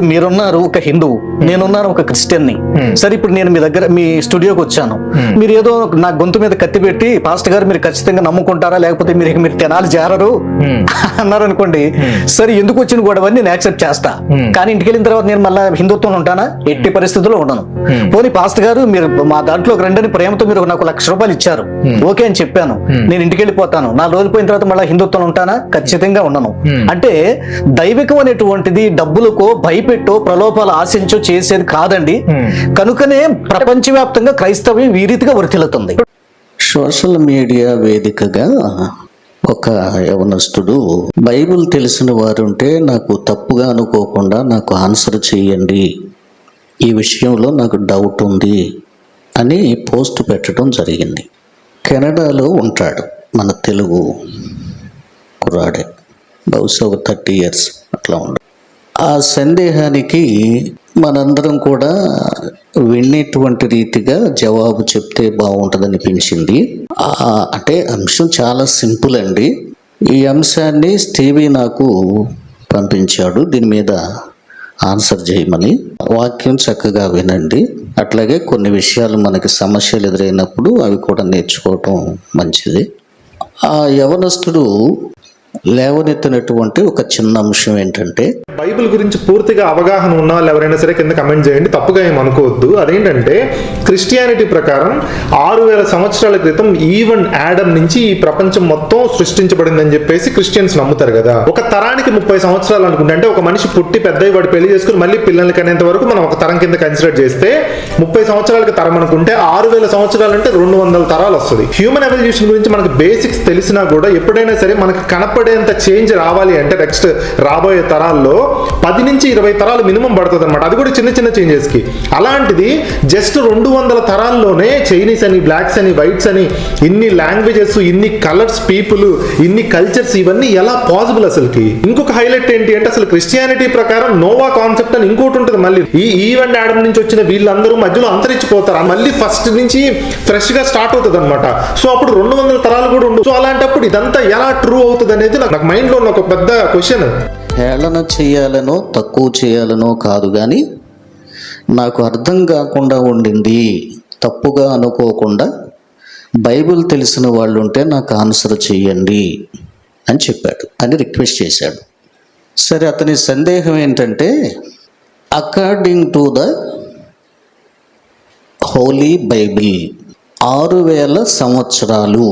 మీరున్నారు ఒక హిందువు నేనున్నాను ఒక క్రిస్టియన్ని. సరే ఇప్పుడు నేను మీ దగ్గర మీ స్టూడియోకి వచ్చాను. మీరు ఏదో నా గొంతు మీద కత్తి పెట్టి పాస్టర్ గారు మీరు ఖచ్చితంగా నమ్ముకుంటారా? లేకపోతే మీరు మీరు తెనాలి జారరు? అన్నారు అనుకోండి సరే ఎందుకు వచ్చిన గొడవ నేను యాక్సెప్ట్ చేస్తా. కానీ ఇంటికి వెళ్ళిన తర్వాత నేను మళ్ళీ హిందుత్వం ఉంటానా? ఎట్టి పరిస్థితుల్లో ఉండను. పోనీ పాస్టర్ గారు మీరు మా దాంట్లో రెండని ప్రేమతో మీరు నాకు లక్ష రూపాయలు ఇచ్చారు. ఓకే అని చెప్పాను. నేను ఇంటికి వెళ్ళిపోతాను. నా రోజులు పోయిన తర్వాత మళ్ళీ హిందుత్వం ఉంటానా? ఖచ్చితంగా ఉండను. అంటే దైవికం అనేటువంటిది డబ్బులకో భయపెట్టో ప్రలోభాలు ఆశించో చేసేది కాదండి. కనుకనే ప్రపంచవ్యాప్తంగా క్రైస్తవ్యం ఈ రీతిగా వర్తిల్లుతుంది సోషల్ మీడియా వేదికగా ఒక యవనస్తుడు బైబిల్ తెలిసిన వారుంటే నాకు తప్పుగా అనుకోకుండా నాకు ఆన్సర్ చేయండి. ఈ విషయంలో నాకు డౌట్ ఉంది అని పోస్ట్ పెట్టడం జరిగింది. కెనడాలో ఉంటాడు మన తెలుగు కుర్రాడే. బహుశా ఒక థర్టీ ఇయర్స్ అట్లా ఉండు ఆ సందేహానికి మనందరం కూడా వినేటువంటి రీతిగా జవాబు చెప్తే బాగుంటుంది అనిపించింది. అంటే అంశం చాలా సింపుల్ అండి. ఈ అంశాన్ని స్టీవీ నాకు పంపించాడు. దీని మీద ఆన్సర్ చేయమని. వాక్యం చక్కగా వినండి. అట్లాగే కొన్ని విషయాలు మనకి సమస్యలు ఎదురైనప్పుడు అవి కూడా నేర్చుకోవటం మంచిది. ఆ యవనస్తుడు లేవనెత్తినటువంటి ఒక చిన్న అంశం ఏంటంటే బైబిల్ గురించి పూర్తిగా అవగాహన ఉన్న వాళ్ళు ఎవరైనా సరే కింద కమెంట్ చేయండి తప్పుగా ఏం అనుకోవద్దు. అదేంటంటే క్రిస్టియానిటీ ప్రకారం ఆరు వేల సంవత్సరాల క్రితం ఈవెన్ యాడమ్ నుంచి ఈ ప్రపంచం మొత్తం సృష్టించబడిందని చెప్పేసి క్రిస్టియన్స్ నమ్ముతారు కదా. ఒక తరానికి ముప్పై సంవత్సరాలు అనుకుంటే అంటే ఒక మనిషి పుట్టి పెద్ద వాడు పెళ్ళి చేసుకుని మళ్ళీ పిల్లల్ని కనేంత వరకు మనం ఒక తరం కింద కన్సిడర్ చేస్తే ముప్పై సంవత్సరాలకి తరం అనుకుంటే ఆరు వేల సంవత్సరాలు అంటే రెండు వందల తరాలు వస్తుంది. హ్యూమన్ ఎవల్యూషన్ గురించి మనకు బేసిక్స్ తెలిసినా కూడా ఎప్పుడైనా సరే మనకి కనపడేంత చేంజ్ రావాలి అంటే నెక్స్ట్ రాబోయే తరాల్లో పది నుంచి ఇరవై తరాలు మినిమం పడుతుంది అనమాట అది కూడా చిన్న చిన్న చేంజెస్కి. అలాంటిది జస్ట్ రెండు వందల తరాల్లోనే చైనీస్ అని బ్లాక్స్ అని వైట్స్ అని ఇన్ని లాంగ్వేజెస్ ఇన్ని కలర్స్ పీపుల్ ఇన్ని కల్చర్స్ ఇవన్నీ ఎలా పాసిబుల్ అసలుకి ఇంకొక హైలైట్ ఏంటి అంటే అసలు క్రిస్టియానిటీ ప్రకారం నోవా కాన్సెప్ట్ అని ఇంకోటి ఉంటుంది మళ్ళీ. ఈ ఈవెంట్ ఆడమ్ నుంచి వచ్చిన వీళ్ళందరూ మధ్యలో అంతరించిపోతారు. మళ్ళీ ఫస్ట్ నుంచి ఫ్రెష్గా స్టార్ట్ అవుతుంది అనమాట సో అప్పుడు రెండు వందల తరాలు కూడా ఉండవు సో అలాంటప్పుడు ఇదంతా ఎలా ట్రూ అవుతుంది అనేది నాకు మైండ్లో ఉన్న ఒక పెద్ద క్వశ్చన్ హేళన చేయాలనో తక్కువ చేయాలనో కాదు కానీ నాకు అర్థం కాకుండా ఉండింది. తప్పుగా అనుకోకుండా బైబిల్ తెలిసిన వాళ్ళు ఉంటే నాకు ఆన్సర్ చేయండి అని చెప్పాడు. అని రిక్వెస్ట్ చేశాడు. సరే అతని సందేహం ఏంటంటే according to the holy Bible ఆరు వేల సంవత్సరాలు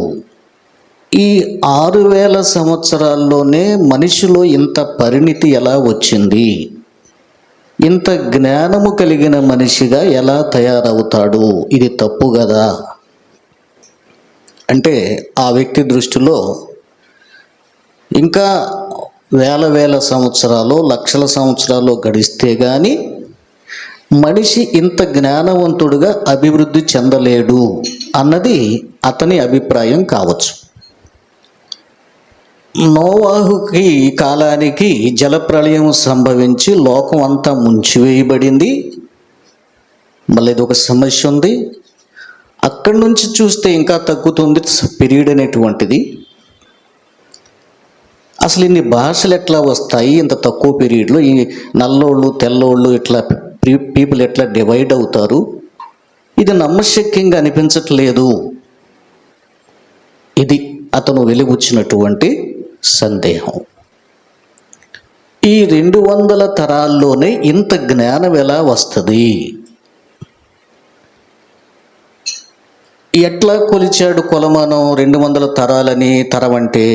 ఈ ఆరు వేల సంవత్సరాల్లోనే మనిషిలో ఇంత పరిణితి ఎలా వచ్చింది? ఇంత జ్ఞానము కలిగిన మనిషిగా ఎలా తయారవుతాడు? ఇది తప్పు కదా? అంటే ఆ వ్యక్తి దృష్టిలో ఇంకా వేల వేల సంవత్సరాలు లక్షల సంవత్సరాలు గడిస్తే కానీ మనిషి ఇంత జ్ఞానవంతుడుగా అభివృద్ధి చెందలేడు అన్నది అతని అభిప్రాయం కావచ్చు. నోవాహుకి కాలానికి జలప్రళయం సంభవించి లోకం అంతా ముంచివేయబడింది. మళ్ళీ ఇది ఒక సమస్య ఉంది. అక్కడి నుంచి చూస్తే ఇంకా తగ్గుతుంది పీరియడ్ అనేటువంటిది. అసలు ఇన్ని భాషలు ఎట్లా వస్తాయి? ఇంత తక్కువ పీరియడ్లో ఈ నల్లోళ్ళు తెల్లోళ్ళు ఇట్లా పీపుల్ ఎట్లా డివైడ్ అవుతారు? ఇది నమ్మశక్యంగా అనిపించట్లేదు. ఇది అతను వెలుగుచ్చినటువంటి సందేహం. ఈ రెండు వందల తరాల్లోనే ఇంత జ్ఞానం ఎలా వస్తుంది? ఎట్లా కొలిచాడు కొలమానం రెండు వందల తరాలని తరం అంటే?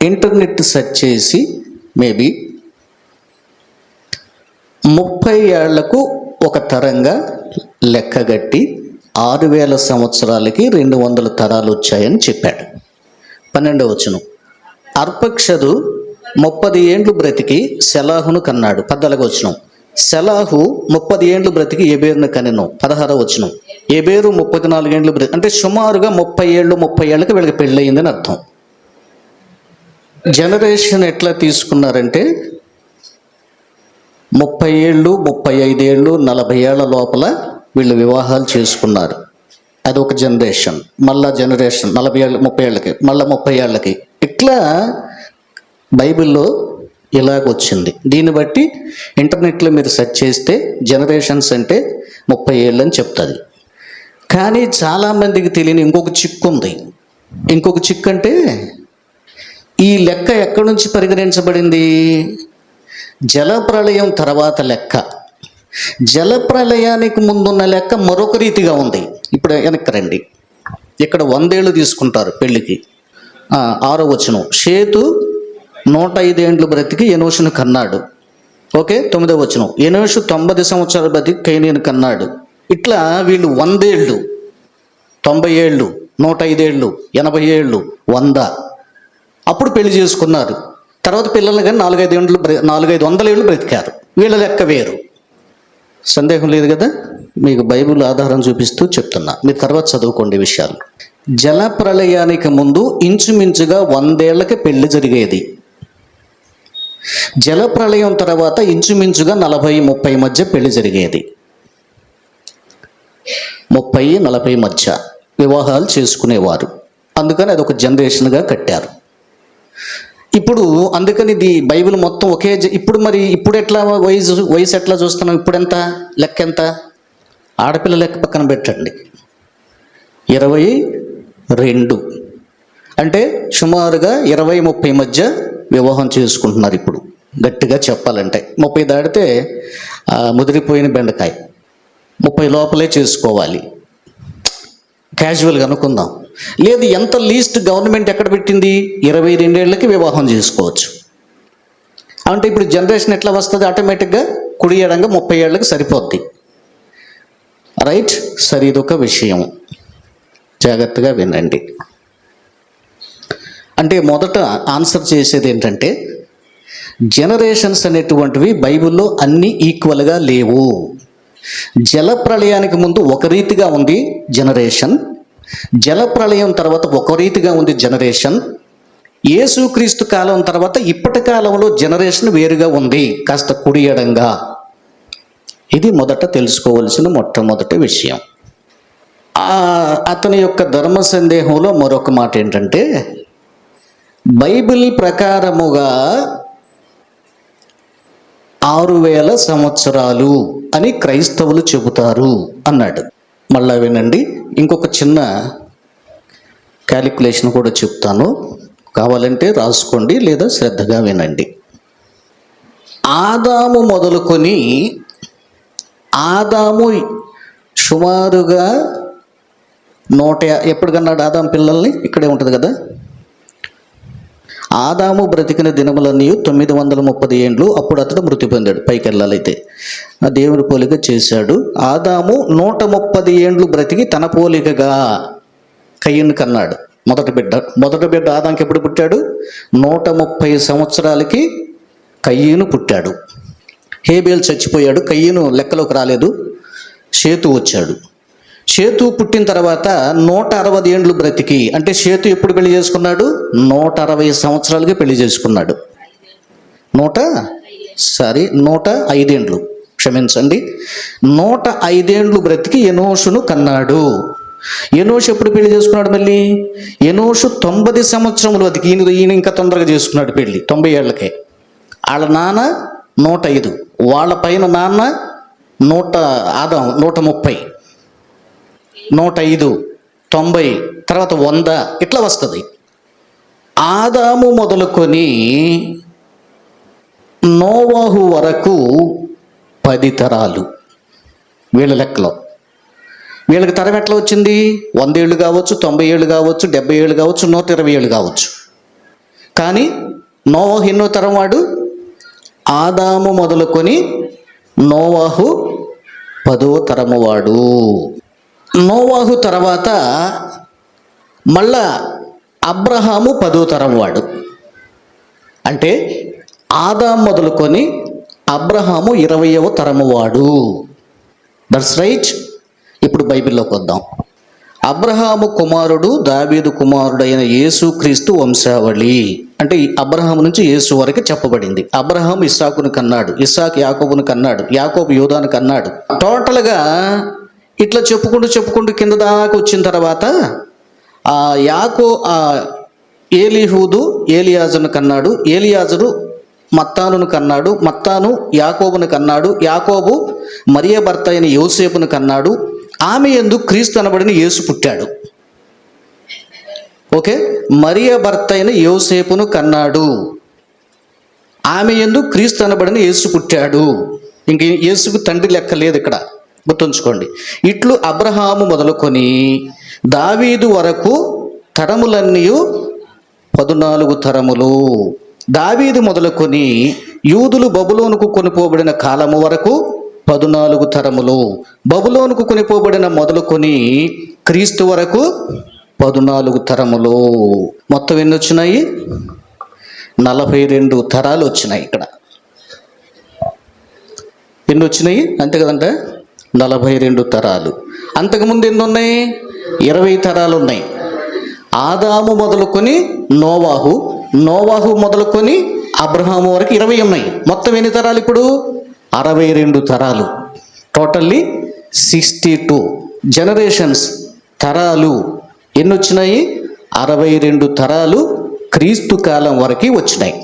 ఇంటర్నెట్ సెర్చ్ చేసి మేబీ ముప్పై ఏళ్ళకు ఒక తరంగా లెక్కగట్టి ఆరు వేల సంవత్సరాలకి రెండు వందల తరాలు వచ్చాయని చెప్పాడు. పన్నెండవ వచనం. అర్పక్షదు ముప్పది ఏండ్లు బ్రతికి సెలాహును కన్నాడు. పద్నాలుగు వచనం. సెలాహు ముప్పది ఏండ్లు బ్రతికి ఎబేరును కనెను పదహారవ వచనం. ఎబేరు ముప్పై నాలుగేండ్లు బ్రతి అంటే సుమారుగా ముప్పై ఏళ్ళు ముప్పై ఏళ్ళకి వీళ్ళకి పెళ్ళయిందని అర్థం. జనరేషన్ ఎట్లా తీసుకున్నారంటే ముప్పై ఏళ్ళు ముప్పై ఐదేళ్ళు నలభై ఏళ్ళ లోపల వీళ్ళు వివాహాలు చేసుకున్నారు. అది ఒక జనరేషన్ మళ్ళా జనరేషన్ నలభై ఏళ్ళ ముప్పై ఏళ్ళకి మళ్ళీ ముప్పై ఏళ్ళకి. ఇట్లా బైబిల్లో ఇలాగొచ్చింది. దీన్ని బట్టి ఇంటర్నెట్లో మీరు సెర్చ్ చేస్తే జనరేషన్స్ అంటే ముప్పై ఏళ్ళు అని చెప్తుంది. కానీ చాలామందికి తెలియని ఇంకొక చిక్కు ఉంది. ఇంకొక చిక్కు అంటే ఈ లెక్క ఎక్కడి నుంచి పరిగణించబడింది? జలప్రళయం తర్వాత లెక్క. జలప్రళయానికి ముందున్న లెక్క మరొక రీతిగా ఉంది. ఇప్పుడు వెనక్కి రండి. ఇక్కడ వందేళ్ళు తీసుకుంటారు పెళ్ళికి. ఆరో వచనం. షేతు నూట ఐదేండ్లు బ్రతికి ఎనోషును కన్నాడు. ఓకే తొమ్మిదో వచనం. ఎనోషు తొంభై సంవత్సరాల బ్రతికి కైనీని కన్నాడు. ఇట్లా వీళ్ళు వందేళ్ళు తొంభై ఏళ్ళు నూట ఐదేళ్ళు ఎనభై ఏళ్ళు వంద. అప్పుడు పెళ్ళి చేసుకున్నారు. తర్వాత పిల్లల్ని కానీ నాలుగైదు ఏళ్ళు బ్ర- నాలుగైదు వందల ఏళ్ళు బ్రతికారు. వీళ్ళ లెక్క వేరు. సందేహం లేదు కదా? మీకు బైబిల్ ఆధారం చూపిస్తూ చెప్తున్నా. మీరు తర్వాత చదువుకోండి విషయాలు. జల ప్రళయానికి ముందు ఇంచుమించుగా వందేళ్ళకి పెళ్ళి జరిగేది. జల ప్రళయం తర్వాత ఇంచుమించుగా నలభై ముప్పై మధ్య పెళ్ళి జరిగేది. ముప్పై నలభై మధ్య వివాహాలు చేసుకునేవారు. అందుకని అది ఒక జనరేషన్గా కట్టారు. ఇప్పుడు అందుకని ఇది బైబిల్ మొత్తం ఒకే ఇప్పుడు మరి ఇప్పుడు ఎట్లా వయసు వయసు ఎట్లా చూస్తున్నాం? ఇప్పుడు ఎంత లెక్క ఎంత ఆడపిల్ల లెక్క పక్కన పెట్టండి. ఇరవై రెండు. అంటే సుమారుగా ఇరవై ముప్పై మధ్య వివాహం చేసుకుంటున్నారు ఇప్పుడు. గట్టిగా చెప్పాలంటే. ముప్పై దాటితే ముదిరిపోయిన బెండకాయ. ముప్పై లోపలే చేసుకోవాలి. క్యాజువల్గా అనుకుందాం. లేదు ఎంత లీస్ట్ గవర్నమెంట్ ఎక్కడ పెట్టింది? ఇరవై రెండేళ్ళకి వివాహం చేసుకోవచ్చు. అంటే ఇప్పుడు జనరేషన్ ఎట్లా వస్తుంది? ఆటోమేటిక్గా కుడి ఎడంగా ముప్పై ఏళ్ళకి సరిపోద్ది. రైట్ సరే ఇదొక విషయం. జాగ్రత్తగా వినండి. అంటే మొదట ఆన్సర్ చేసేది ఏంటంటే జనరేషన్స్ అనేటువంటివి బైబిల్లో అన్నీ ఈక్వల్గా లేవు. జల ప్రళయానికి ముందు ఒక రీతిగా ఉంది జనరేషన్ జల ప్రళయం తర్వాత ఒక రీతిగా ఉంది జనరేషన్. యేసుక్రీస్తు కాలం తర్వాత ఇప్పటి కాలంలో జనరేషన్ వేరుగా ఉంది కాస్త కుడియడంగా. ఇది మొదట తెలుసుకోవలసిన మొట్టమొదటి విషయం. అతని యొక్క ధర్మ సందేహంలో మరొక మాట ఏంటంటే బైబిల్ ప్రకారముగా ఆరు వేల సంవత్సరాలు అని క్రైస్తవులు చెబుతారు అన్నాడు. మళ్ళా వినండి ఇంకొక చిన్న క్యాలిక్యులేషన్ కూడా చెప్తాను. కావాలంటే రాసుకోండి లేదా శ్రద్ధగా వినండి. ఆదాము మొదలుకొని ఆదాము సుమారుగా నూట ఎప్పుడు కన్నాడు ఆదాము పిల్లల్ని? ఇక్కడే ఉంటుంది కదా? ఆదాము బ్రతికిన దినములన్నీ తొమ్మిది వందల ముప్పది ఏండ్లు. అప్పుడు అతడు మృతి పొందాడు. పైకెళ్ళాలైతే. ఆ దేవుని పోలిక చేశాడు. ఆదాము నూట ముప్పది ఏండ్లు బ్రతికి తన పోలికగా కయ్యను కన్నాడు. మొదటి బిడ్డ మొదటి బిడ్డ ఆదాంకి ఎప్పుడు పుట్టాడు? నూట ముప్పై సంవత్సరాలకి కయ్యను పుట్టాడు. హేబేల్ చచ్చిపోయాడు. కయ్యను లెక్కలోకి రాలేదు. షేతు వచ్చాడు. సేతు పుట్టిన తర్వాత నూట అరవై ఏండ్లు బ్రతికి అంటే సేతు ఎప్పుడు పెళ్ళి చేసుకున్నాడు? నూట అరవై సంవత్సరాలకి పెళ్ళి చేసుకున్నాడు. నూట సారీ నూట ఐదేండ్లు. క్షమించండి. నూట ఐదేండ్లు బ్రతికి ఎనోషును కన్నాడు. ఎనోషు ఎప్పుడు పెళ్ళి చేసుకున్నాడు మళ్ళీ? ఎనోషు తొంభై సంవత్సరములు బతికి ఈయన ఈయన ఇంకా తొందరగా చేసుకున్నాడు పెళ్ళి తొంభై ఏళ్ళకే. వాళ్ళ నాన్న నూట ఐదు వాళ్ళ పైన నాన్న నూట ఆదాం నూట ముప్పై. నూట ఐదు తొంభై తర్వాత వంద ఇట్లా వస్తుంది. ఆదాము మొదలుకొని నోవాహు వరకు పది తరాలు వీళ్ళ లెక్కలో. వీళ్ళకి తరం ఎట్లా వచ్చింది? వంద ఏళ్ళు కావచ్చు తొంభై ఏళ్ళు కావచ్చు డెబ్బై ఏళ్ళు కావచ్చు నూట ఇరవై ఏళ్ళు కావచ్చు. కానీ నోవాహు ఎన్నో తరం వాడు? ఆదాము మొదలుకొని నోవాహు పదో తరము వాడు. నోవాహు తర్వాత మళ్ళా అబ్రహాము పదో తరం వాడు. అంటే ఆదాం మొదలుకొని అబ్రహాము ఇరవయవ తరము వాడు. దట్స్ రైట్ ఇప్పుడు బైబిల్లోకి వద్దాం. అబ్రహాము కుమారుడు దావీదు కుమారుడైన యేసుక్రీస్తు వంశావళి. అంటే ఈ అబ్రహాము నుంచి యేసు వరకు చెప్పబడింది. అబ్రహాం ఇస్సాకును కన్నాడు ఇస్సాక్ యాకోబును కన్నాడు యాకోబు యోధాను కన్నాడు. టోటల్గా ఇట్లా చెప్పుకుంటూ చెప్పుకుంటూ కింద దాకా వచ్చిన తర్వాత ఆ యాకో ఆ ఏలిహూదు ఏలియాజును కన్నాడు. ఏలియాజును మత్తానును కన్నాడు. మత్తాను యాకోబును కన్నాడు. యాకోబు మరియ భర్త అయిన యోసేపును కన్నాడు. ఆమె ఎందు క్రీస్తు అనబడిన యేసు పుట్టాడు. ఓకే? మరియ భర్త అయిన యోసేపును కన్నాడు. ఆమె ఎందు క్రీస్తు అనబడిన యేసు పుట్టాడు. ఇంక యేసుకు తండ్రి లెక్క లేదు ఇక్కడ. గుర్తుంచుకోండి. ఇట్లు అబ్రహాము మొదలుకొని దావీదు వరకు తరములన్నీ పదునాలుగు తరములు. దావీదు మొదలుకొని యూదులు బబులోనుకు కొనిపోబడిన కాలము వరకు పదునాలుగు తరములు. బబులోనుకు కొనిపోబడిన మొదలుకొని క్రీస్తు వరకు పదునాలుగు తరములు. మొత్తం ఎన్ని వచ్చినాయి? నలభై రెండు తరాలు వచ్చినాయి ఇక్కడ. ఎన్ని వచ్చినాయి? అంతే కదంటే? నలభై రెండు తరాలు. అంతకుముందు ఎన్ని ఉన్నాయి ఇరవై తరాలు ఉన్నాయి ఆదాము మొదలుకొని నోవాహు నోవాహు మొదలుకొని అబ్రహాము వరకు ఇరవై ఉన్నాయి. మొత్తం ఎన్ని తరాలు ఇప్పుడు? అరవై రెండు తరాలు. టోటల్లీ సిక్స్టీ టూ జనరేషన్స్ తరాలు. ఎన్ని వచ్చినాయి అరవై రెండు తరాలు క్రీస్తు కాలం వరకు వచ్చినాయి.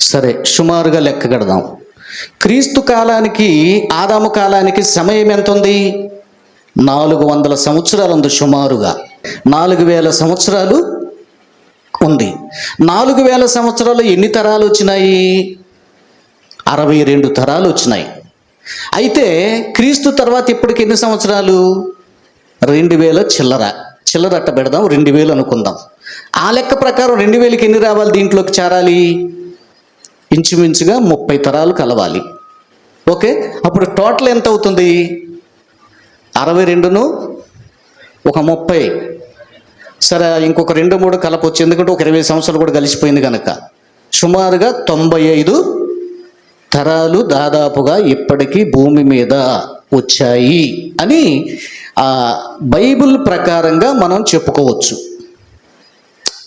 సరే సుమారుగా లెక్క కడదాం. క్రీస్తు కాలానికి ఆదాము కాలానికి సమయం ఎంత ఉంది నాలుగు వందల సంవత్సరాలు ఉంది సుమారుగా. నాలుగు వేల సంవత్సరాలు ఉంది. నాలుగు వేల సంవత్సరాలు ఎన్ని తరాలు వచ్చినాయి? అరవై రెండు తరాలు వచ్చినాయి. అయితే క్రీస్తు తర్వాత ఇప్పటికి ఎన్ని సంవత్సరాలు? రెండు వేల చిల్లర. చిల్లర అట్ట పెడదాం రెండు వేలు అనుకుందాం. ఆ లెక్క ప్రకారం రెండు వేలకి ఎన్ని రావాలి దీంట్లోకి చేరాలి? ఇంచుమించుగా ముప్పై తరాలు కలవాలి. ఓకే? అప్పుడు టోటల్ ఎంత అవుతుంది? అరవై రెండును ఒక ముప్పై. సరే ఇంకొక రెండు మూడు కలపొచ్చు. ఎందుకంటే ఒక ఇరవై సంవత్సరాలు కూడా కలిసిపోయింది కనుక సుమారుగా తొంభై ఐదు తరాలు దాదాపుగా ఇప్పటికీ భూమి మీద వచ్చాయి అని ఆ బైబిల్ ప్రకారంగా మనం చెప్పుకోవచ్చు.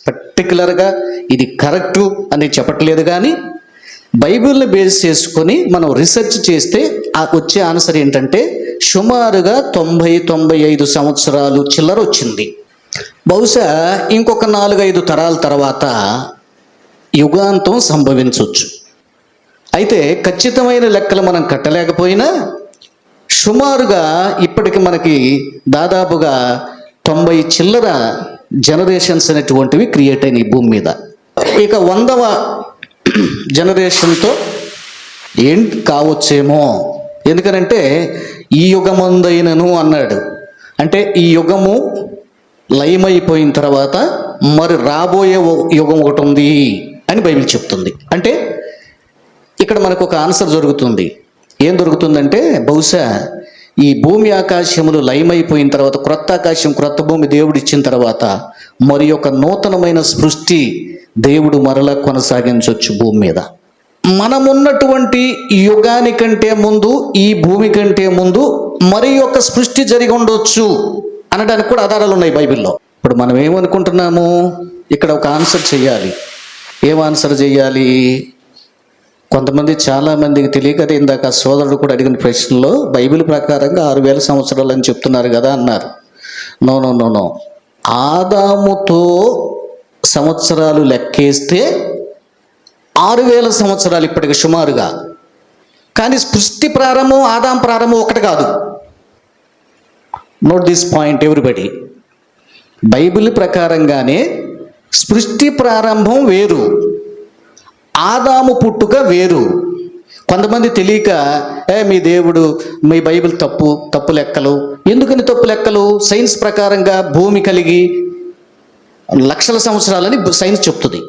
పర్టికులర్గా ఇది కరెక్టు అని చెప్పట్లేదు కానీ బైబిల్ని బేస్ చేసుకొని మనం రీసెర్చ్ చేస్తే వచ్చే ఆన్సర్ ఏంటంటే సుమారుగా తొంభై తొంభై ఐదు సంవత్సరాలు చిల్లర వచ్చింది. బహుశా ఇంకొక నాలుగైదు తరాల తర్వాత యుగాంతం సంభవించవచ్చు అయితే ఖచ్చితమైన లెక్కలు మనం కట్టలేకపోయినా సుమారుగా ఇప్పటికి మనకి దాదాపుగా తొంభై చిల్లర జనరేషన్స్ అనేటువంటివి క్రియేట్ అయినాయి భూమి మీద. ఇక వందవ జనరేషన్తో ఏం కావచ్చేమో. ఎందుకనంటే ఈ యుగమందైనను అన్నాడు. అంటే ఈ యుగము లయమైపోయిన తర్వాత మరి రాబోయే ఓ- యుగం ఒకటి ఉంది అని బైబిల్ చెప్తుంది. అంటే ఇక్కడ మనకు ఒక ఆన్సర్ దొరుకుతుంది ఏం దొరుకుతుందంటే బహుశా ఈ భూమి ఆకాశములు లయమైపోయిన తర్వాత క్రొత్త ఆకాశం క్రొత్త భూమి దేవుడు ఇచ్చిన తర్వాత మరి ఒక నూతనమైన సృష్టి దేవుడు మరలా కొనసాగించవచ్చు భూమి మీద. మనమున్నటువంటి యుగాని కంటే ముందు ఈ భూమి కంటే ముందు మరి ఒక సృష్టి జరిగి ఉండొచ్చు అనడానికి కూడా ఆధారాలు ఉన్నాయి బైబిల్లో. ఇప్పుడు మనం ఏమనుకుంటున్నాము? ఇక్కడ ఒక ఆన్సర్ చేయాలి ఏం ఆన్సర్ చేయాలి కొంతమంది చాలా మందికి తెలియక అదే ఇందాక సోదరుడు కూడా అడిగిన ప్రశ్నలో బైబిల్ ప్రకారంగా ఆరు వేల సంవత్సరాలు అని చెప్తున్నారు కదా అన్నారు. No no no no. ఆదాముతో సంవత్సరాలు లెక్కేస్తే ఆరు వేల సంవత్సరాలు ఇప్పటికి సుమారుగా. కానీ సృష్టి ప్రారంభం ఆదాం ప్రారంభం ఒకటి కాదు. Note this point everybody Bible ప్రకారంగానే సృష్టి ప్రారంభం వేరు. ఆదాము పుట్టుక వేరు. కొంతమంది తెలియక ఏ మీ దేవుడు మీ బైబిల్ తప్పు తప్పు లెక్కలు. ఎందుకని తప్పు లెక్కలు? సైన్స్ ప్రకారంగా భూమి కలిగి లక్షల సంవత్సరాలని సైన్స్ చెప్తుంది.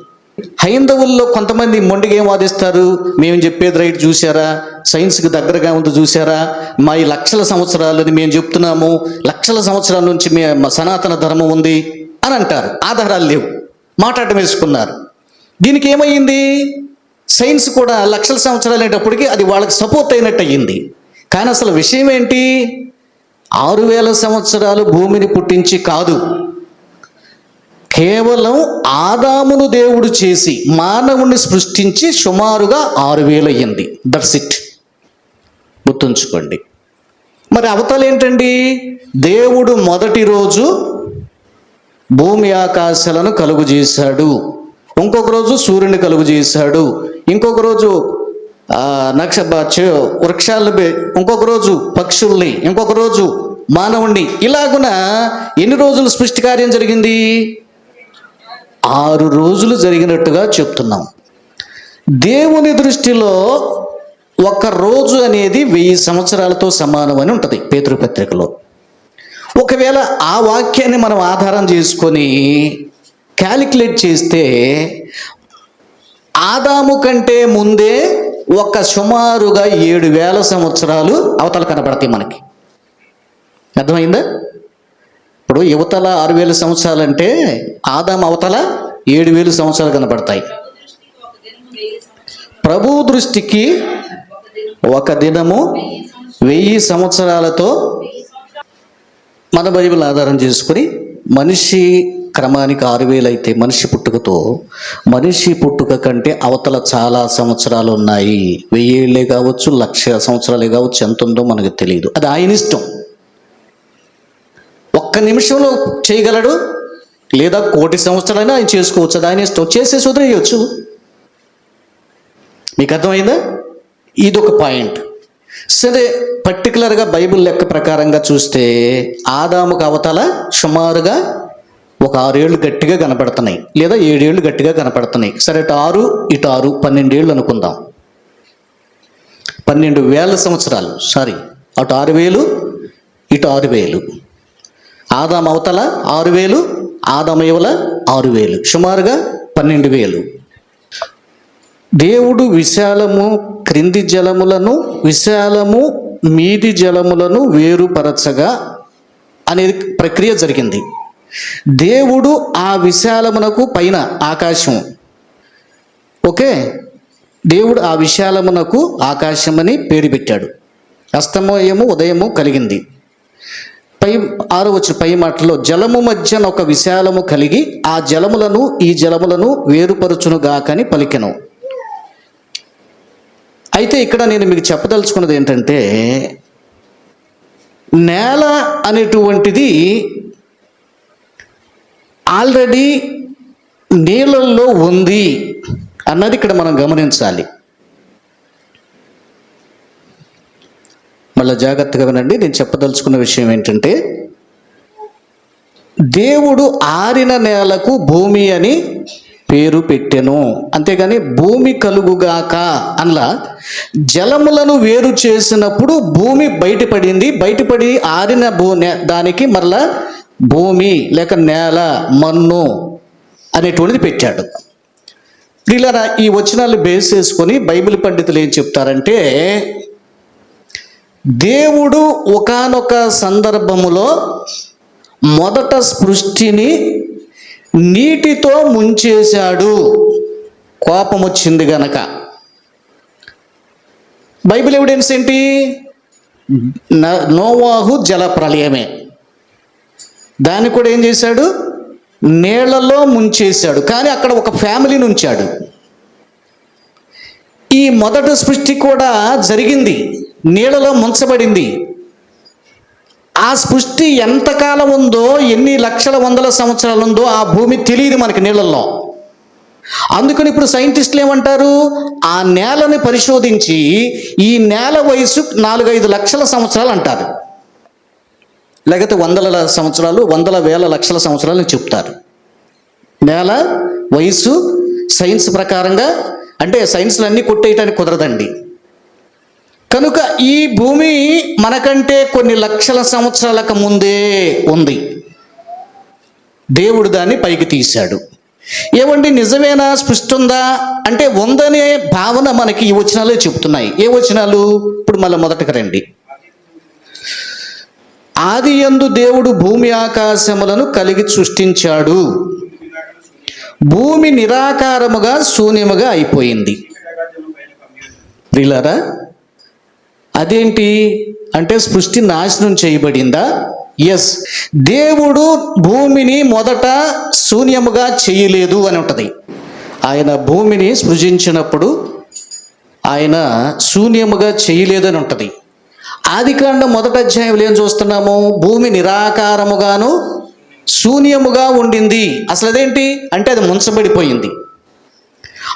హైందవుల్లో కొంతమంది మొండిగా ఏం వాదిస్తారు? మేము చెప్పేది రైట్ చూసారా సైన్స్కి దగ్గరగా ఉంది చూసారా మా ఈ లక్షల సంవత్సరాలని మేము చెప్తున్నాము. లక్షల సంవత్సరాల నుంచి మే మా సనాతన ధర్మం ఉంది అని అంటారు. ఆధారాలు లేవు. మాట్లాడటం వేసుకున్నారు. దీనికి ఏమైంది సైన్స్ కూడా లక్షల సంవత్సరాలు అనేటప్పటికీ అది వాళ్ళకి సపోర్ట్ అయినట్టు అయ్యింది. కానీ అసలు విషయం ఏంటి? ఆరు వేల సంవత్సరాలు భూమిని పుట్టించి కాదు. కేవలం ఆదామును దేవుడు చేసి మానవుని సృష్టించి సుమారుగా ఆరు వేలు అయ్యింది దట్స్ ఇట్ గుర్తుంచుకోండి. మరి అవతల ఏంటండి? దేవుడు మొదటి రోజు భూమి ఆకాశాలను కలుగు చేశాడు. ఇంకొక రోజు సూర్యుని కలుగు చేశాడు. ఇంకొక రోజు నక్ష వృక్షాలను ఇంకొక రోజు పక్షుల్ని ఇంకొక రోజు మానవుణ్ణి. ఇలాగున ఎన్ని రోజులు సృష్టి కార్యం జరిగింది? ఆరు రోజులు జరిగినట్టుగా చెప్తున్నాం. దేవుని దృష్టిలో ఒక రోజు అనేది వెయ్యి సంవత్సరాలతో సమానం అని ఉంటుంది పేతృపత్రికలో ఒకవేళ ఆ వాక్యాన్ని మనం ఆధారం చేసుకొని క్యాలిక్యులేట్ చేస్తే ఆదాము కంటే ముందే ఒక సుమారుగా ఏడు వేల సంవత్సరాలు అవతల కనబడతాయి మనకి. అర్థమైందా? ఇప్పుడు యువతల ఆరు వేల సంవత్సరాలు అంటే ఆదాం అవతల ఏడు వేలు సంవత్సరాలు కనబడతాయి. ప్రభు దృష్టికి ఒక దినము వెయ్యి సంవత్సరాలతో మన బైబిల్ ఆధారం చేసుకుని మనిషి క్రమానికి ఆరు వేలు అయితే మనిషి పుట్టుకతో మనిషి పుట్టుక కంటే అవతల చాలా సంవత్సరాలు ఉన్నాయి. వెయ్యేళ్ళే కావచ్చు లక్ష సంవత్సరాలే కావచ్చు ఎంత ఉందో మనకు తెలియదు. అది ఆయన ఇష్టం. ఒక్క నిమిషంలో చేయగలడు? లేదా కోటి సంవత్సరాలైనా ఆయన చేసుకోవచ్చు? అది ఆయన ఇష్టం చేసేసి వదిలేయచ్చు మీకు అర్థమైందా? ఇది ఒక పాయింట్. సరే పర్టికులర్గా బైబిల్ లెక్క ప్రకారంగా చూస్తే ఆదాముకు అవతల సుమారుగా ఒక ఆరేళ్ళు గట్టిగా కనపడుతున్నాయి. లేదా ఏడేళ్ళు గట్టిగా కనపడుతున్నాయి. సరే ఇటు ఆరు ఇటు ఆరు పన్నెండేళ్ళు అనుకుందాం. పన్నెండు వేల సంవత్సరాలు. సారీ అటు ఆరు వేలు ఇటు ఆరు వేలు. ఆదాం అవతల ఆరు వేలు ఆదాం ఇవల ఆరు వేలు. సుమారుగా పన్నెండు వేలు. దేవుడు విశాలము క్రింది జలములను విశాలము మీది జలములను వేరుపరచగా అనేది ప్రక్రియ జరిగింది. దేవుడు ఆ విశాలమునకు పైన ఆకాశం. ఓకే? దేవుడు ఆ విశాలమునకు ఆకాశమని పేరు పెట్టాడు. అస్తమయము ఉదయము కలిగింది. పై ఆరో వచ్చిన పై మాటలో జలము మధ్యన ఒక విశాలము కలిగి ఆ జలములను ఈ జలములను వేరుపరచునుగాకని పలికెను. అయితే ఇక్కడ నేను మీకు చెప్పదలుచుకున్నది ఏంటంటే నేల అనేటువంటిది ఆల్రెడీ నీళ్ళల్లో ఉంది అన్నది ఇక్కడ మనం గమనించాలి. మళ్ళీ జాగ్రత్తగా వినండి. నేను చెప్పదలుచుకున్న విషయం ఏంటంటే దేవుడు ఆరిన నేలకు భూమి అని పేరు పెట్టెను. అంతేగాని భూమి కలుగుగాక అనలా జలములను వేరు చేసినప్పుడు భూమి బయటపడింది. బయటపడి ఆరిన భూ దానికి మరలా భూమి లేక నేల మన్ను అనేటువంటిది పెట్టాడు. ఇలా ఈ వచనాలు బేస్ చేసుకొని బైబిల్ పండితులు ఏం చెప్తారంటే దేవుడు ఒకానొక సందర్భములో మొదట సృష్టిని నీటితో ముంచేశాడు. కోపం వచ్చింది గనక. బైబిల్ ఎవిడెన్స్ ఏంటి? నోవాహు జల ప్రళయమే దాన్ని కూడా ఏం చేశాడు? నీళ్ళలో ముంచేశాడు. కానీ అక్కడ ఒక ఫ్యామిలీని ఉంచాడు. ఈ మొదటి సృష్టి కూడా జరిగింది. నీళ్ళలో ముంచబడింది. ఆ సృష్టి ఎంతకాలం ఉందో ఎన్ని లక్షల వందల సంవత్సరాలు ఉందో ఆ భూమి తెలియదు మనకి నీళ్ళల్లో. అందుకని ఇప్పుడు సైంటిస్టులు ఏమంటారు? ఆ నేలని పరిశోధించి ఈ నేల వయసు నాలుగైదు లక్షల సంవత్సరాలు అంటారు. లేకపోతే వందల సంవత్సరాలు వందల వేల లక్షల సంవత్సరాలు అని చెప్తారు. నేల వయసు సైన్స్ ప్రకారంగా అంటే సైన్స్లు అన్నీ కొట్టేయటానికి కుదరదండి. కనుక ఈ భూమి మనకంటే కొన్ని లక్షల సంవత్సరాలకు ముందే ఉంది. దేవుడు దాన్ని పైకి తీశాడు. ఏమండి నిజమేనా సృష్టి ఉందా అంటే ఉందనే భావన మనకి ఈ వచనాలే చెప్తున్నాయి. ఏ వచనాలు? ఇప్పుడు మళ్ళీ మొదటికి రండి. ఆది ఎందు దేవుడు భూమి ఆకాశములను కలిగి సృష్టించాడు. భూమి నిరాకారముగా శూన్యముగా అయిపోయింది. ప్రియులారా అదేంటి? అంటే సృష్టి నాశనం చేయబడిందా? ఎస్ దేవుడు భూమిని మొదట శూన్యముగా చేయలేదు అని ఉంటుంది. ఆయన భూమిని సృజించినప్పుడు ఆయన శూన్యముగా చేయలేదని ఉంటుంది. ఆదికాండం మొదటి అధ్యాయంలో ఏం చూస్తున్నాము? భూమి నిరాకారముగాను శూన్యముగా ఉండింది. అసలు అదేంటి? అంటే అది ముంచబడిపోయింది.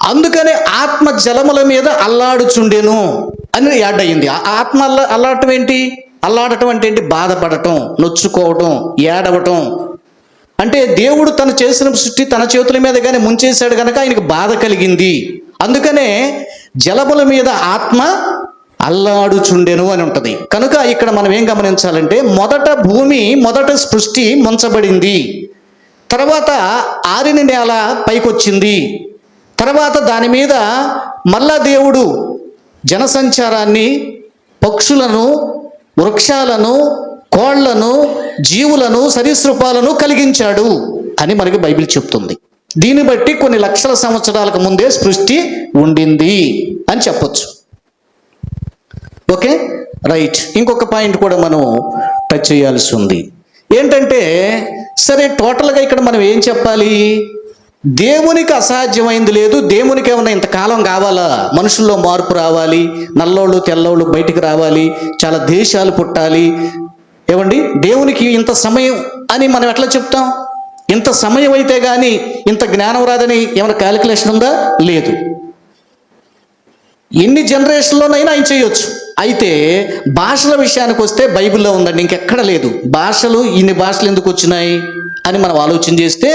అందుకనే ఆత్మ జలముల మీద అల్లాడుచుండెను. అని యాడ్ అయ్యింది. ఆ ఆత్మ అల్ల ఏంటి? అల్లాడటం అంటే ఏంటి? బాధపడటం నొచ్చుకోవటం ఏడవటం. అంటే దేవుడు తను చేసిన సృష్టి తన చేతుల మీద కానీ ముంచేశాడు కనుక ఆయనకు బాధ కలిగింది. అందుకనే జలముల మీద ఆత్మ అల్లాడుచుండెను అని ఉంటుంది. కనుక ఇక్కడ మనం ఏం గమనించాలంటే మొదట భూమి మొదట సృష్టి ముంచబడింది. తర్వాత ఆరిన నేల పైకొచ్చింది. తర్వాత దాని మీద మళ్ళా దేవుడు జనసంచారాన్ని పక్షులను వృక్షాలను కోళ్ళను జీవులను సరీసృపాలను కలిగించాడు అని మనకి బైబిల్ చెప్తుంది. దీన్ని బట్టి కొన్ని లక్షల సంవత్సరాలకు ముందే సృష్టి ఉండింది అని చెప్పొచ్చు. ఓకే? రైట్. ఇంకొక పాయింట్ కూడా మనం టచ్ చేయాల్సి ఉంది. ఏంటంటే సరే టోటల్గా ఇక్కడ మనం ఏం చెప్పాలి? దేవునికి అసాధ్యమైంది లేదు. దేవునికి ఏమైనా ఇంతకాలం కావాలా? మనుషుల్లో మార్పు రావాలి. నల్లోళ్ళు తెల్లోళ్ళు బయటికి రావాలి. చాలా దేశాలు పుట్టాలి. ఏమండి? దేవునికి ఇంత సమయం అని మనం ఎట్లా చెప్తాం? ఇంత సమయం అయితే కానీ ఇంత జ్ఞానం రాదని ఏమైనా క్యాలిక్యులేషన్ ఉందా? లేదు. ఎన్ని జనరేషన్లోనైనా ఆయన చేయొచ్చు. అయితే భాషల విషయానికి వస్తే బైబిల్లో ఉందండి ఇంకెక్కడ లేదు. భాషలు ఇన్ని భాషలు ఎందుకు వచ్చినాయి అని మనం ఆలోచన చేస్తే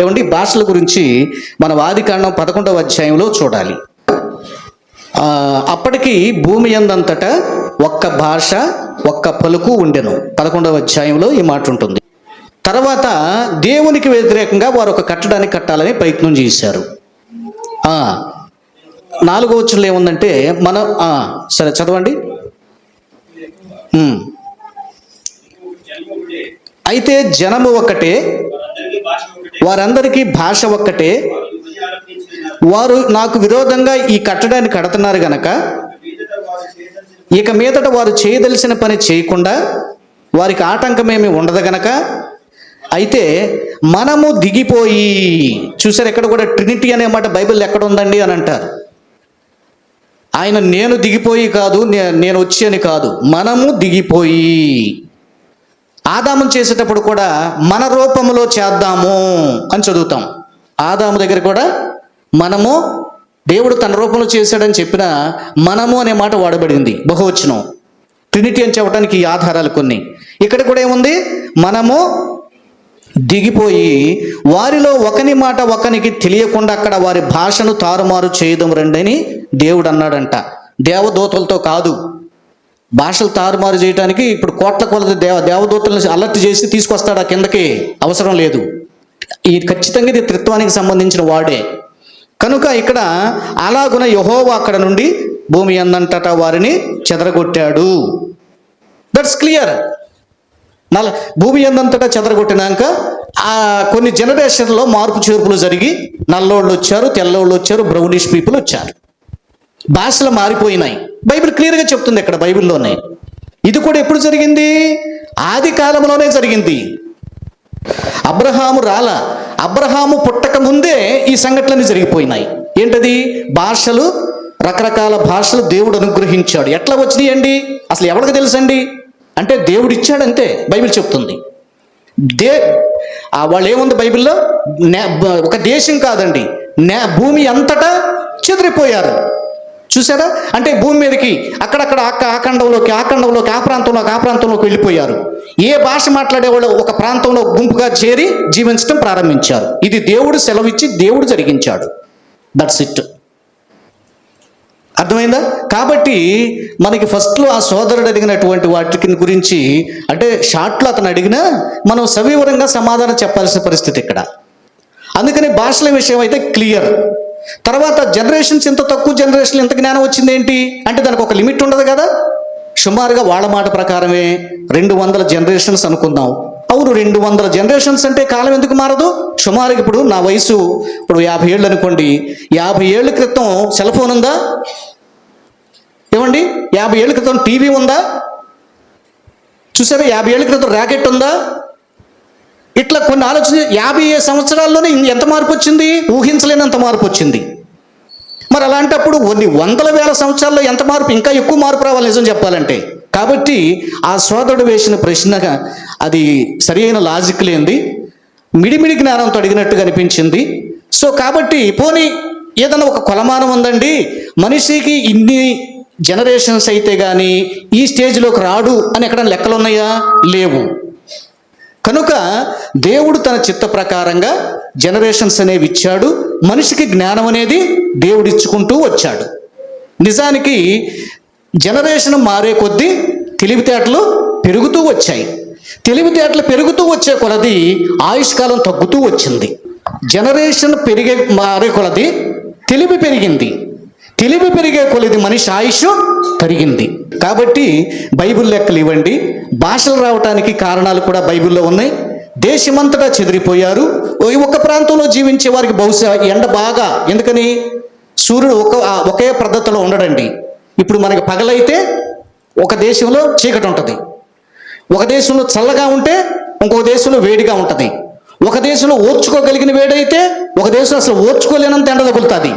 ఏమండి భాషల గురించి మన ఆదికాండం పదకొండవ అధ్యాయంలో చూడాలి. అప్పటికి భూమి ఎందంతటా ఒక్క భాష ఒక్క పలుకు ఉండెను. పదకొండవ అధ్యాయంలో ఈ మాట ఉంటుంది. తర్వాత దేవునికి వ్యతిరేకంగా వారు ఒక కట్టడాన్ని కట్టాలని ప్రయత్నం చేశారు. నాలుగో వచ్చంలో ఏముందంటే మనం సరే చదవండి. అయితే జనము ఒక్కటే వారందరికీ భాష ఒక్కటే. వారు నాకు విరోధంగా ఈ కట్టడాన్ని కడుతున్నారు గనక ఇక మీదట వారు చేయదలిసిన పని చేయకుండా వారికి ఆటంకమేమి ఉండదు గనక అయితే మనము దిగిపోయి చూసారు ఎక్కడ కూడా ట్రినిటీ అనే మాట బైబిల్ ఎక్కడ ఉందండి అని అంటారు. ఆయన నేను దిగిపోయి కాదు నేను వచ్చి అని కాదు మనము దిగిపోయి. ఆదాము చేసేటప్పుడు కూడా మన రూపంలో చేద్దాము అని చదువుతాం. ఆదాము దగ్గర కూడా మనము దేవుడు తన రూపంలో చేశాడని చెప్పిన మనము అనే మాట వాడబడింది బహువచనం. ట్రినిటీ అని చెప్పడానికి ఈ ఆధారాలు కొన్ని. ఇక్కడ కూడా ఏముంది? మనము దిగిపోయి వారిలో ఒకని మాట ఒకనికి తెలియకుండా అక్కడ వారి భాషను తారుమారు చేయడం రండి అని దేవుడు అన్నాడంట దేవదూతలతో కాదు. భాషలు తారుమారు చేయడానికి ఇప్పుడు కోట్ల కొలది దేవ దేవదూతలను అలర్ట్ చేసి తీసుకొస్తాడు ఆ కిందకి అవసరం లేదు. ఇది ఖచ్చితంగా ఇది త్రిత్వానికి సంబంధించిన వాడే. కనుక ఇక్కడ అలాగున యహోవా అక్కడ నుండి భూమి అందంతటా వారిని చెదరగొట్టాడు. దట్స్ క్లియర్ నల భూమి ఎందంతటా చెదరగొట్టినాక ఆ కొన్ని జనరేషన్లో మార్పు చేర్పులు జరిగి నల్లోళ్ళు వచ్చారు తెల్లోళ్ళు వచ్చారు బ్రౌనిష్ పీపుల్ వచ్చారు. భాషలు మారిపోయినాయి. బైబిల్ క్లియర్గా చెప్తుంది ఇక్కడ బైబిల్లోనే. ఇది కూడా ఎప్పుడు జరిగింది? ఆది కాలంలోనే జరిగింది. అబ్రహాము రాల అబ్రహాము పుట్టక ముందే ఈ సంఘటనలు జరిగిపోయినాయి. ఏంటది? భాషలు రకరకాల భాషలు దేవుడు అనుగ్రహించాడు. ఎట్లా వచ్చినాయండి? అసలు ఎవరికి తెలుసండి? అంటే దేవుడు ఇచ్చాడంతే బైబిల్ చెప్తుంది. దే వాళ్ళు ఏముంది బైబిల్లో? నే- ఒక దేశం కాదండి. నే భూమి అంతటా చెదిరిపోయారు. చూసారా అంటే భూమి మీదకి అక్కడక్కడ ఆ ఆ ఖండంలోకి ఆ ఖండంలోకి ఆ ప్రాంతంలోకి ఆ ప్రాంతంలోకి వెళ్ళిపోయారు. ఏ భాష మాట్లాడేవాళ్ళు ఒక ప్రాంతంలో గుంపుగా చేరి జీవించడం ప్రారంభించారు. ఇది దేవుడు సెలవిచ్చి దేవుడు జరిగించాడు. దట్స్ ఇట్ అర్థమైందా? కాబట్టి మనకి ఫస్ట్లో ఆ సోదరుడు అడిగినటువంటి వాటికి గురించి అంటే షార్ట్లో అతను అడిగినా మనం సవివరంగా సమాధానం చెప్పాల్సిన పరిస్థితి ఇక్కడ. అందుకని భాషల విషయం అయితే క్లియర్ తర్వాత జనరేషన్స్ ఇంత తక్కువ జనరేషన్ ఎంత జ్ఞానం వచ్చింది ఏంటి? అంటే దానికి ఒక లిమిట్ ఉండదు కదా? సుమారుగా వాళ్ళ మాట ప్రకారమే రెండు వందల జనరేషన్స్ అనుకుందాం. అవును రెండు వందల జనరేషన్స్ అంటే కాలం ఎందుకు మారదు? సుమారుగా ఇప్పుడు నా వయసు ఇప్పుడు యాభై ఏళ్ళు అనుకోండి. యాభై ఏళ్ళ క్రితం సెల్ ఫోన్ ఉందా? ఏమండి? యాభై ఏళ్ళ క్రితం టీవీ ఉందా? చూసారా? యాభై ఏళ్ళ క్రితం ర్యాకెట్ ఉందా? ఇట్లా కొన్ని ఆలోచన యాభై సంవత్సరాల్లోనే ఎంత మార్పు వచ్చింది? ఊహించలేనంత మార్పు వచ్చింది. మరి అలాంటప్పుడు కొన్ని వందల వేల సంవత్సరాల్లో ఎంత మార్పు ఇంకా ఎక్కువ మార్పు రావాలి నిజం చెప్పాలంటే. కాబట్టి ఆ సోదరుడు వేసిన ప్రశ్నగా అది సరి అయిన లాజిక్ లేనిది మిడిమిడి జ్ఞానంతో అడిగినట్టుగా అనిపించింది. సో కాబట్టి పోనీ ఏదైనా ఒక కొలమానం ఉందండి మనిషికి ఇన్ని జనరేషన్స్ అయితే కానీ ఈ స్టేజ్లోకి రాడు అని ఎక్కడ లెక్కలు ఉన్నాయా లేవు. కనుక దేవుడు తన చిత్త ప్రకారంగా జనరేషన్స్ అనేవి ఇచ్చాడు. మనిషికి జ్ఞానం అనేది దేవుడు ఇచ్చుకుంటూ వచ్చాడు. నిజానికి జనరేషన్ మారే కొద్దీ తెలివితేటలు పెరుగుతూ వచ్చాయి. తెలివితేటలు పెరుగుతూ వచ్చే కొలది ఆయుష్కాలం తగ్గుతూ వచ్చింది. జనరేషన్ పెరిగే మారే కొలది తెలివి పెరిగింది. తెలివి పెరిగే కొలిది మనిషి ఆయుష్ కరిగింది కాబట్టి బైబిల్ లెక్కలు ఇవ్వండి. భాషలు రావటానికి కారణాలు కూడా బైబిల్లో ఉన్నాయి. దేశమంతటా చెదిరిపోయారు. ఒక ప్రాంతంలో జీవించే వారికి బహుశా ఎండ బాగా. ఎందుకని? సూర్యుడు ఒక ఒకే పద్ధతిలో ఉండడండి. ఇప్పుడు మనకి పగలైతే ఒక దేశంలో చీకటి ఉంటుంది. ఒక దేశంలో చల్లగా ఉంటే ఇంకొక దేశంలో వేడిగా ఉంటుంది. ఒక దేశంలో ఓర్చుకోగలిగిన వేడైతే ఒక దేశం అసలు ఓర్చుకోలేనంత ఎండ తగులుతుంది.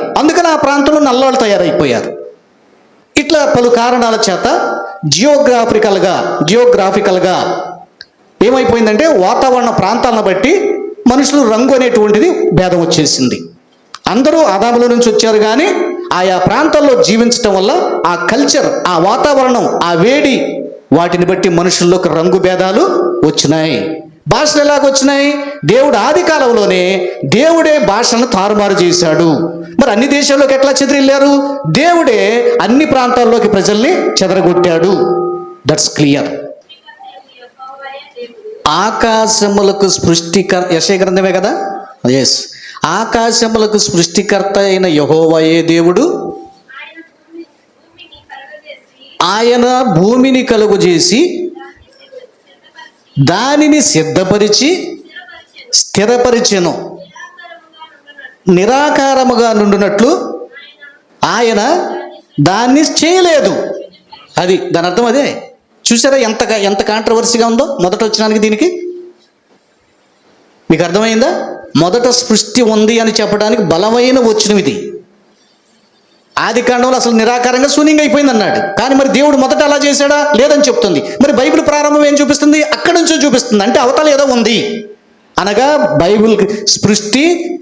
ఆ ప్రాంతంలో నల్లవాళ్ళు తయారైపోయారు. ఇట్లా పలు కారణాల చేత జియోగ్రాఫికల్గా జియోగ్రాఫికల్గా ఏమైపోయిందంటే వాతావరణ ప్రాంతాలను బట్టి మనుషులు రంగు అనేటువంటిది భేదం వచ్చేసింది. అందరూ ఆదాముల నుంచి వచ్చారు కానీ ఆయా ప్రాంతాల్లో జీవించటం వల్ల ఆ కల్చర్ ఆ వాతావరణం ఆ వేడి వాటిని బట్టి మనుషుల్లోకి రంగు భేదాలు వచ్చినాయి. భాషలు ఎలాగొచ్చినాయి? దేవుడు ఆది కాలంలోనే దేవుడే భాషను తారుమారు చేశాడు. మరి అన్ని దేశాల్లోకి ఎట్లా చెదిరిల్లారు? దేవుడే అన్ని ప్రాంతాల్లోకి ప్రజల్ని చెదరగొట్టాడు. దట్స్ క్లియర్ ఆకాశములకు సృష్టికర్త యశయ గ్రంథమే కదా? ఎస్ ఆకాశములకు సృష్టికర్త అయిన యహోవయే దేవుడు. ఆయన భూమిని కలుగు చేసి దానిని సిద్ధపరిచి స్థిరపరిచెను. నిరాకారముగా నుండినట్లు ఆయన దాన్ని చేయలేదు. అది దాని అర్థం అదే. చూసారా ఎంత ఎంత కాంట్రవర్సీగా ఉందో మొదట వచ్చినానికి దీనికి? మీకు అర్థమైందా? మొదట సృష్టి ఉంది అని చెప్పడానికి బలమైన వచ్చినవి ఇది. ఆది కాండంలో అసలు నిరాకారంగా శూన్యంగా అయిపోయింది అన్నాడు. కానీ మరి దేవుడు మొదట అలా చేశాడా? లేదని చెప్తుంది. మరి బైబిల్ ప్రారంభం ఏం చూపిస్తుంది? అక్కడి నుంచో చూపిస్తుంది. అంటే అవతల ఏదో ఉంది. అనగా బైబిల్ సృష్టి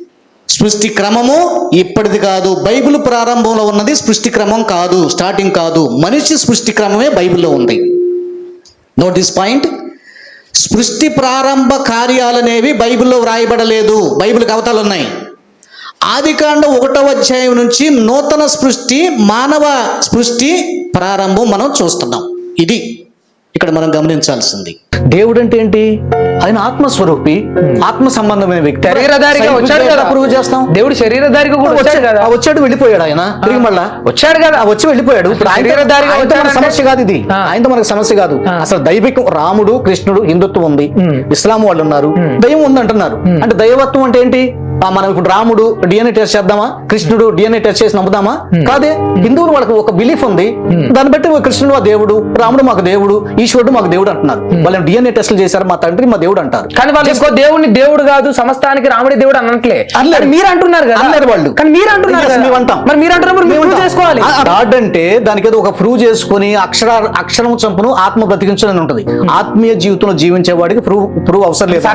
సృష్టి క్రమము ఇప్పటిది కాదు. బైబిల్ ప్రారంభంలో ఉన్నది సృష్టి క్రమం కాదు స్టార్టింగ్ కాదు. మనిషి సృష్టి క్రమమే బైబిల్లో ఉంది. నోట్ దిస్ పాయింట్ సృష్టి ప్రారంభ కార్యాలనేవి బైబిల్లో వ్రాయబడలేదు. బైబిల్కి అవతాలు ఉన్నాయి ఆదికాండం ఒకటో అధ్యాయం నుంచి నూతన సృష్టి మానవ సృష్టి ప్రారంభం మనం చూస్తున్నాం. ఇది ఇక్కడ మనం గమనించాల్సింది. దేవుడు అంటే ఏంటి? ఆయన ఆత్మస్వరూపి ఆత్మ సంబంధమైన వ్యక్తి. శరీరధారిగా వచ్చాడు కదా. ప్రూవ్ చేస్తాం? దేవుడు శరీరధారిగా కూడా వచ్చాడు కదా. ఆ వచ్చాడు వెళ్ళిపోయాడు ఆయన. తిరిగి మళ్ళా? వచ్చాడు కదా. వచ్చి వెళ్ళిపోయాడు. శరీరధారిగా సమస్య కాదు ఇది. ఆయనతో మనకు సమస్య కాదు. అసలు దైవికం రాముడు కృష్ణుడు హిందుత్వం ఉంది. ఇస్లాం వాళ్ళు ఉన్నారు. దైవం ఉంది అంటున్నారు. అంటే దైవత్వం అంటే ఏంటి? మనం ఇప్పుడు రాముడు డిఎన్ఏ టెస్ట్ చేద్దామా? కృష్ణుడు డిఎన్ఏ టెస్ట్ చేసి నమ్ముదామా? కాదే హిందువులు వాళ్ళకి ఒక బిలీఫ్ ఉంది. దాన్ని బట్టి కృష్ణుడు మా దేవుడు రాముడు మాకు దేవుడు ఈశ్వరుడు మాకు దేవుడు అంటున్నారు. వాళ్ళు డిఎన్ఏ టెస్టులు చేశారు మా తండ్రి మా దేవుడు అంటారు. కానీ వాళ్ళు ఇంకో దేవుడిని దేవుడు కాదు సమస్తానికి రాముడి దేవుడు అనట్లే అనలేరు. కానీ మీరు అంటున్నారు కదా. అన్నారు వాళ్ళు. కానీ మీరు అంటున్నారు. మేము అంటాం. మరి మీరు అంటున్నప్పుడు మీరు prove చేసుకోవాలి. గాడ్ అంటే దానికి ఏదో ఒక ప్రూవ్ చేసుకుని అక్షర అక్షరం చంపును ఆత్మ బ్రతికించడం అని ఉంటుంది. ఆత్మీయ జీవితంలో జీవించే వాడికి ప్రూవ్ ప్రూవ్ అవసరం లేదు.